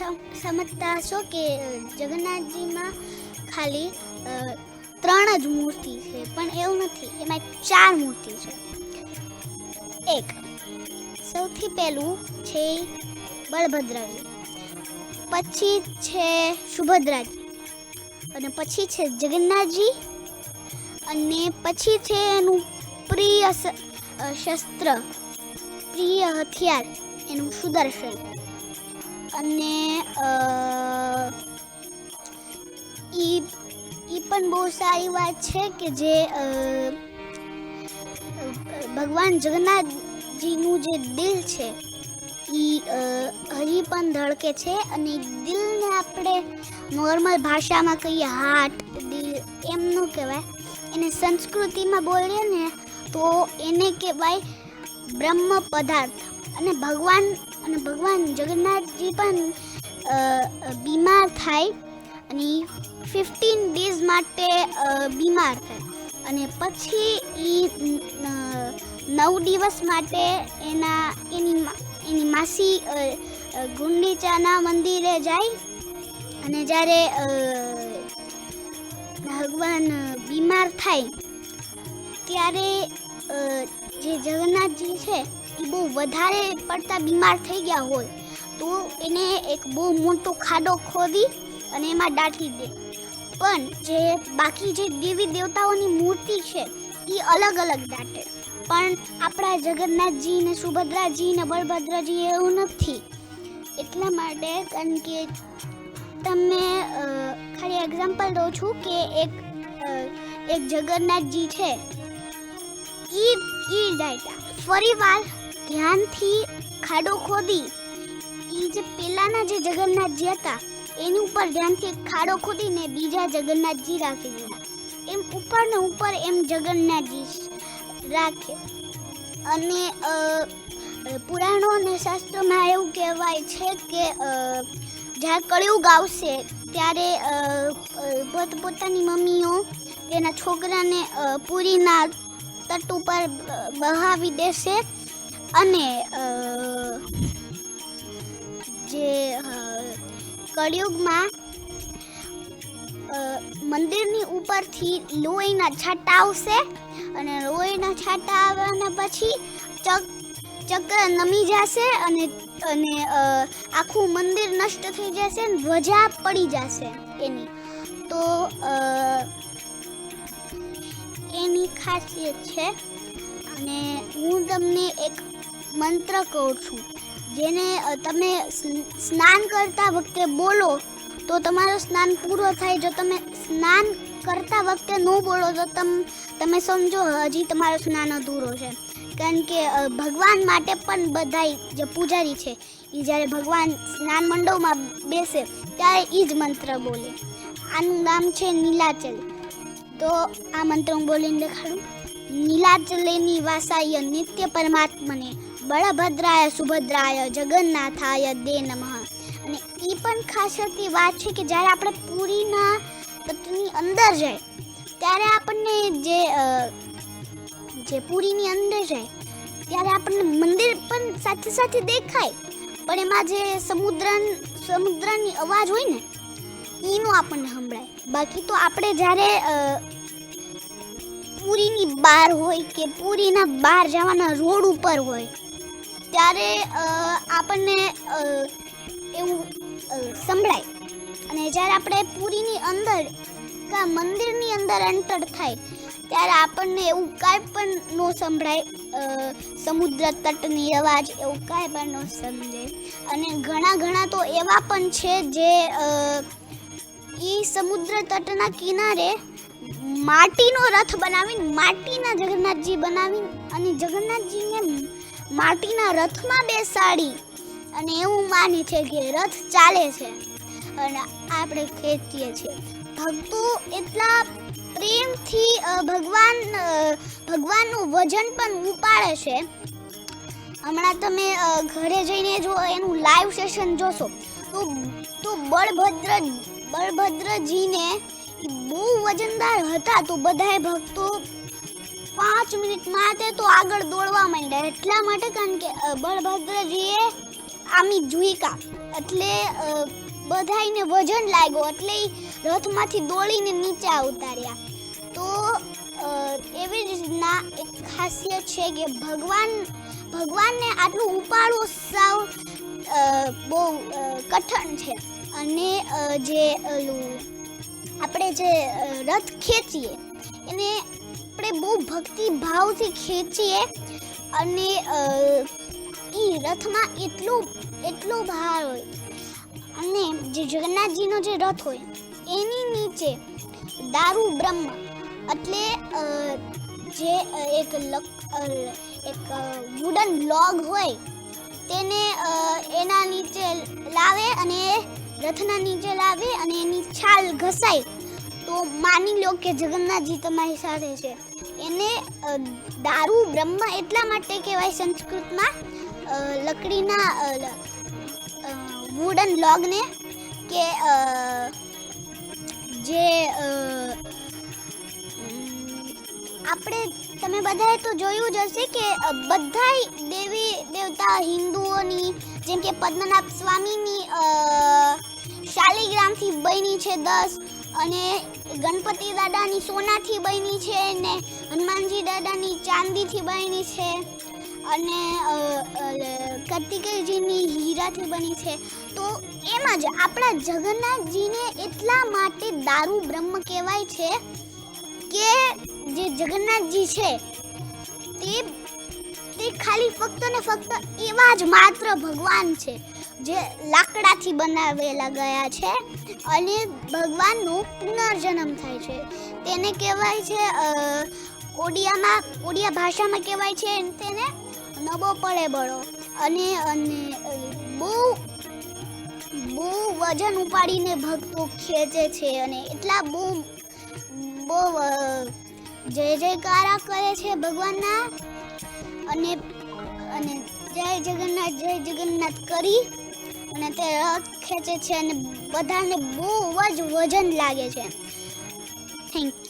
સમ- સમજતા હશો કે જગન્નાથજીમાં ખાલી ત્રણ જ મૂર્તિ છે, પણ એવું નથી. એમાં ચાર મૂર્તિ છે. એક, સૌથી પહેલું છે બળભદ્રજી. પછી છે સુભદ્રાજી. અને પછી છે જગન્નાથજી. અને પછી છે એનું પ્રિય શસ્ત્ર, પ્રિય હથિયાર, એનું સુદર્શન. અને ઈ ઈ પણ બહુ સારી વાત છે કે જે ભગવાન જગન્નાથજીનું જે દિલ છે અ, હજી પણ ધડકે છે અને દિલને આપણે નોર્મલ ભાષામાં કહીએ હાર્ટ દિલ એમ ન કહેવાય. એને સંસ્કૃતિમાં બોલીએ ને તો એને કહેવાય બ્રહ્મ પદાર્થ. અને ભગવાન અને ભગવાન જગન્નાથજી પણ બીમાર થાય અને ફિફ્ટીન ડેઝ માટે બીમાર થાય. અને પછી એ નવ દિવસ માટે એના, એની એની માસી ગુંડીચાના મંદિરે જાય અને જ્યારે ભગવાન બીમાર થાય, ત્યારે જે જગન્નાથજી છે એ બહુ વધારે પડતા બીમાર થઈ ગયા હોય, તો એને એક બહુ મોટો ખાડો ખોદી અને એમાં દાટી દે. પણ જે બાકી જે દેવી દેવતાઓની મૂર્તિ છે, એ અલગ અલગ દાટે. પણ આપણા જગન્નાથજી ને સુભદ્રાજી ને બળભદ્રજી એવું નથી. એટલા માટે કારણ કે તમને ખાલી એક્ઝામ્પલ દઉં છું કે એક એક જગન્નાથજી છે, ઈ ઈ ડાયટા ફરીવાર ધ્યાનથી ખાડો ખોદી. એ જે પેલાના જે જગન્નાથજી હતા, એની ઉપર ધ્યાનથી ખાડો ખોદીને બીજા જગન્નાથજી રાખી દીધા. એમ ઉપર ને ઉપર એમ જગન્નાથજી રાખે. અને પુરાણો અને શાસ્ત્રોમાં એવું કહેવાય છે કે જ્યારે કળિયુગ આવશે, ત્યારે પોતપોતાની મમ્મીઓ તેના છોકરાને પુરીના તટ ઉપર બહાવી દેશે. અને જે કળિયુગમાં મંદિરની ઉપરથી લોહીના છાંટા આવશે અને લોહીના છાંટા આવવાના પછી ચક, ચક્ર નમી જશે અને અને આખું મંદિર નષ્ટ થઈ જશે અને ધ્વજા પડી જશે એની. તો એની ખાસિયત છે. અને હું તમને એક મંત્ર કહું છું. જેને તમે સ્નાન કરતા વખતે બોલો, તો તમારું સ્નાન પૂરો થાય. જો તમે સ્નાન કરતા વખતે ન બોલો, તો તમ, તમે સમજો, હજી તમારું સ્નાન અધૂરો છે. કારણ કે ભગવાન માટે પણ બધાય જે પૂજારી છે એ જ્યારે ભગવાન સ્નાન મંડપમાં બેસે, ત્યારે એ જ મંત્ર બોલે. આનું નામ છે નીલાચલ. તો આ મંત્ર હું બોલીને દેખાડું. નીલાચલેની વાસાય નિત્ય પરમાત્મને બળભદ્રાય, સુભદ્રાય, જગન્નાથાય, દે નમઃ. અને એ પણ ખાસિયતની વાત છે કે જ્યારે આપણે પૂરીના તત્વની અંદર જાય ત્યારે આપણને જે જે પૂરીની અંદર જાય ત્યારે આપણને મંદિર પણ સાથે સાથે દેખાય. પણ એમાં જે સમુદ્ર સમુદ્રની અવાજ હોય ને, એનું આપણને સંભળાય. બાકી તો આપણે જ્યારે પૂરીની બહાર હોય કે પૂરીના બહાર જવાના રોડ ઉપર હોય ત્યારે આપણને એવું સંભળાય. અને જ્યારે આપણે પૂરીની અંદર કા મંદિરની અંદર એન્ટર થાય, ત્યારે આપણને એવું કાંઈ પણ ન સંભળાય સમુદ્ર તટની અવાજ, એવું કાંઈ પણ ન સમજાય અને ઘણા ઘણા તો એવા પણ છે જે એ સમુદ્ર તટના કિનારે માટીનો રથ બનાવીને, માટીના જગન્નાથજી બનાવીને અને જગન્નાથજીને માટીના રથમાં બેસાડી અને એવું માની છે કે રથ ચાલે છે. અને આપણે ખેંચીએ છીએ. ભક્તો એટલા પ્રેમથી ભગવાન ભગવાનનું વજન પણ ઉપાડે છે. હમણાં તમે ઘરે જઈને જો એનું લાઈવ સેશન જોશો, તો તો બળભદ્ર, બળભદ્રજીને બહુ વજનદાર હતા. તો બધાય ભક્તો પાંચ મિનિટ માટે તો આગળ દોડવા માંડ્યા. એટલા માટે કારણ કે બળભદ્રજીએ આમી જુઈકા એટલે બધાઈને વજન લાગ્યો. એટલે એ રથમાંથી દોડીને નીચે ઉતાર્યા. તો એવી જ રીતના એક ખાસિયત છે કે ભગવાન, ભગવાનને આટલું ઉપાડવું સાવ બહુ કઠણ છે. અને જે આપણે જે રથ ખેંચીએ, એને આપણે બહુ ભક્તિ ભાવથી ખેંચીએ અને એ રથમાં એટલું, એટલો ભાર હોય અને જે જગન્નાથજીનો જે રથ હોય, એની નીચે દારૂ બ્રહ્મ એટલે જે એક લક એક વુડન લોગ હોય તેને એના નીચે લાવે અને રથના નીચે લાવે અને એની છાલ ઘસાય તો માની લો કે જગન્નાથજી તમારી સાથે છે. એને દારૂ બ્રહ્મ એટલા માટે કહેવાય સંસ્કૃતમાં લકડીના વુડન લોગને કે જે આપણે, તમે બધાએ તો જોયું જ હશે કે બધાય દેવી, દેવતા, હિન્દુઓની, જેમ કે પદ્મનાભ સ્વામીની શાલિગ્રામથી બની છે દસ અને ગણપતિ દાદાની સોનાથી બની છે ને હનુમાનજી દાદાની ચાંદીથી બની છે અને કાર્તિકેયજીની હીરાથી બની છે. તો એમ જ આપણા જગન્નાથજીને એટલા માટે દારૂ બ્રહ્મ કહેવાય છે કે જે જગન્નાથજી છે તે તે ખાલી ફક્ત ને ફક્ત એવા જ માત્ર ભગવાન છે. જે લાકડાથી બનાવેલા ગયા છે અને ભગવાનનું પુનર્જન્મ થાય છે. તેને કહેવાય છે ઓડિયામાં, ઓડિયા ભાષામાં કહેવાય છે તેને નબો પડે બળો. અને અને બહુ બહુ વજન ઉપાડીને ભક્તો ખેંચે છે અને એટલા બહુ બહુ જય જયકારા કરે છે ભગવાનના. અને અને જય જગન્નાથ જય જગન્નાથ કરી અને તે રથ ખેંચે છે અને બધાને બહુ જ વજન લાગે છે. Thank you